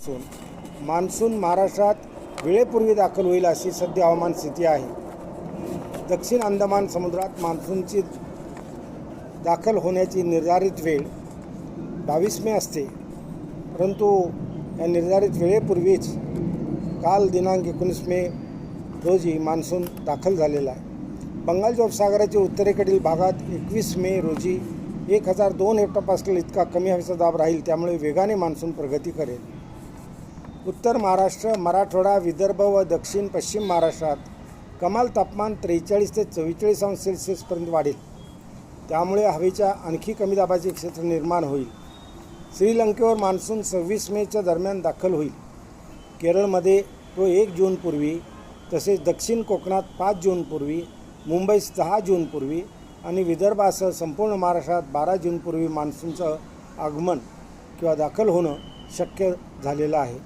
असून मान्सून महाराष्ट्रात वेळेपूर्वी दाखल होईल अशी सध्या हवामान स्थिती आहे. दक्षिण अंदमान समुद्रात मान्सूनची दाखल होण्याची निर्धारित वेळ बावीस मे असते. परंतु या निर्धारित वेळेपूर्वीच काल दिनांक एकोणीस मे रोजी मान्सून दाखल झालेला आहे. बंगालच्या उपसागराच्या उत्तरेकडील भागात एकवीस मे रोजी एक हजार दोन हेक्टोपास्कल इतका कमी हवेचा दाब राहील त्यामुळे वेगाने मान्सून प्रगती करेल. उत्तर महाराष्ट्र मराठवाडा विदर्भ व दक्षिण पश्चिम महाराष्ट्रात कमाल तापमान त्रेचाळीस ते चव्वेचाळीस अंश सेल्सिअसपर्यंत वाढेल. त्यामुळे हवेच्या आणखी कमी दाबाचे क्षेत्र निर्माण होईल. श्रीलंकेवर मान्सून सव्वीस मेच्या दरम्यान दाखल होईल. केरळमध्ये तो एक जूनपूर्वी तसेच दक्षिण कोकणात पाच जूनपूर्वी मुंबईस दहा जूनपूर्वी आणि विदर्भासह संपूर्ण महाराष्ट्रात बारा जूनपूर्वी मान्सूनचं आगमन किंवा दाखल होणं शक्य झालेलं आहे.